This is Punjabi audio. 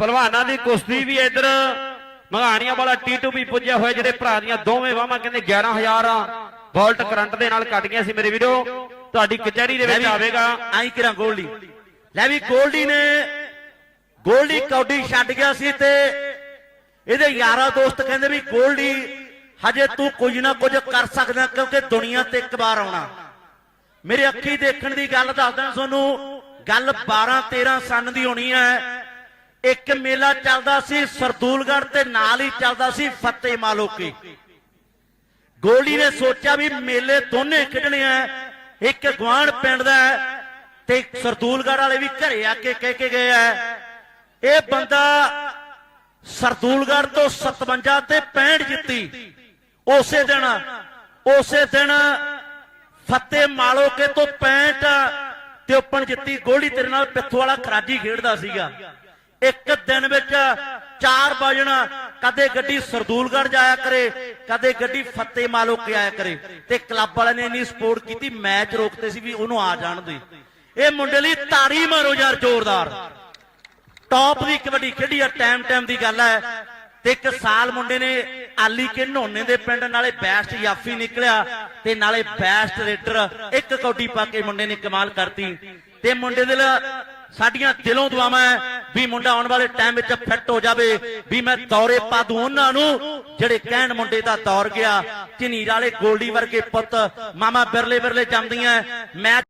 ਭਲਵਾਨਾਂ ਦੀ ਕੁਸ਼ਤੀ ਵੀ ਇੱਧਰ ਮਗਾਣੀਆਂ ਵਾਲਾ ਟੀਟੂ ਵੀ ਪੁੱਜਿਆ ਹੋਇਆ ਜਿਹੜੇ ਭਰਾ ਦੀਆਂ ਦੋਵੇਂ ਵਾਹਾਂ ਕਹਿੰਦੇ 11000 ਆ। ਵੋਲਟ ਕਰੰਟ ਦੇ ਨਾਲ ਕੱਟ ਗਿਆ ਸੀ ਮੇਰੇ ਵੀਰੋ। ਤੁਹਾਡੀ ਕਚਹਿਰੀ ਦੇ ਵਿੱਚ ਆਵੇਗਾ। ਆਈ ਕਿਰਾਂ ਗੋਲਡੀ। ਲੈ ਵੀ ਗੋਲਡੀ ਨੇ ਗੋਲਡੀ ਕੌਡੀ ਛੱਡ ਗਿਆ ਸੀ ਤੇ ਇਹਦੇ ਯਾਰਾ ਦੋਸਤ ਕਹਿੰਦੇ ਵੀ ਗੋਲਡੀ ਹਜੇ ਤੂੰ ਕੁਝ ਨਾ ਕੁਝ ਕਰ ਸਕਦਾ ਕਿਉਂਕਿ ਦੁਨੀਆ ਤੇ ਇੱਕ ਵਾਰ ਆਉਣਾ। ਮੇਰੇ ਅੱਖੀ ਦੇਖਣ ਦੀ ਗੱਲ ਦੱਸਦਾ ਤੁਹਾਨੂੰ ਗੱਲ 12 13 ਸਨ ਦੀ ਹੋਣੀ ਹੈ। ਇੱਕ ਮੇਲਾ ਚੱਲਦਾ ਸੀ, ਸਰਦੂਲਗੜ੍ਹ ਤੇ ਨਾਲ ਹੀ ਚੱਲਦਾ ਸੀ, ਫਤਿਹ ਮਾਲੋਕੀ ਗੋਲੀ ਨੇ ਸੋਚਿਆ ਵੀ ਮੇਲੇ ਦੋਨੇ ਖੇਡਣੇ ਆ, ਇੱਕ ਗਵਾਂਢ ਪਿੰਡ ਦਾ ਤੇ ਇੱਕ ਸਰਦੂਲਗੜ੍ਹ ਵਾਲੇ ਵੀ ਘਰੇ ਆ ਕੇ ਕਹਿ ਕੇ ਗਏ ਆ। ਇਹ ਬੰਦਾ ਸਰਦੂਲਗੜ੍ਹ ਤੋਂ 57 ਤੇ 65 ਜਿੱਤੀ। ਉਸੇ ਦਿਨ ਉਸੇ ਦਿਨ ਫਤਿਹ ਮਾਲੋਕੇ ਤੋਂ 65 ਤੇ ਓਪਨ ਜਿੱਤੀ। ਗੋਲੀ ਤੇਰੇ ਨਾਲ ਪਿੱਥੋਂ ਵਾਲਾ ਖਰਾਜੀ ਖੇਡਦਾ ਸੀਗਾ। ਇੱਕ ਦਿਨ ਵਿੱਚ ਚਾਰ ਵਜਣਾ ਕਦੇ ਗੱਡੀ ਸਰਦੂਲਗੜ੍ਹ ਜਾਇਆ ਕਰੇ, ਕਦੇ ਗੱਡੀ ਫਤਿਹ ਮਾਲੋਕੇ ਆਇਆ ਕਰੇ। ਤੇ ਕਲੱਬ ਵਾਲਿਆਂ ਨੇ ਇੰਨੀ ਸਪੋਰਟ ਕੀਤੀ, ਮੈਚ ਰੋਕਦੇ ਸੀ ਵੀ ਉਹਨੂੰ ਆ ਜਾਣ ਦੇ। ਇਹ ਮੁੰਡੇ ਲਈ ਤਾੜੀ ਮਾਰੋ ਯਾਰ ਜ਼ੋਰਦਾਰ। ਟੌਪ ਦੀ ਕਬੱਡੀ ਖੇਡੀ ਆ ਟਾਈਮ ਟਾਈਮ ਦੀ ਗੱਲ ਹੈ ਤੇ ਇੱਕ ਸਾਲ ਮੁੰਡੇ ਨੇ ਆਲੀ ਕੇ ਨੋਨੇ ਦੇ ਪਿੰਡ, ਨਾਲੇ ਬੈਸਟ ਯਾਫੀ ਨਿਕਲਿਆ ਤੇ ਨਾਲੇ ਬੈਸਟ ਰੇਡਰ ਇੱਕ ਕੌਡੀ ਪਾ ਕੇ ਮੁੰਡੇ ਨੇ ਕਮਾਲ ਕਰਤੀ। ਤੇ ਮੁੰਡੇ ਦੇ ਲਈ ਸਾਡੀਆਂ ਦਿਲੋਂ ਦੁਆਵਾਂ ਹੈ ਵੀ ਮੁੰਡਾ ਆਉਣ ਵਾਲੇ ਟਾਈਮ ਵਿੱਚ ਫਿੱਟ ਹੋ ਜਾਵੇ, ਵੀ ਮੈਂ ਦੌਰੇ ਪਾ ਦੂੰ ਉਹਨਾਂ ਨੂੰ, ਜਿਹੜੇ ਕਹਿਣ ਮੁੰਡੇ ਦਾ ਦੌਰ ਗਿਆ ਝਨੀਰ ਵਾਲੇ ਗੋਲਡੀ ਵਰਗੇ ਪੁੱਤ ਮਾਮਾ ਬਿਰਲੇ ਬਿਰਲੇ ਜੰਮਦੀਆਂ, ਮੈਂ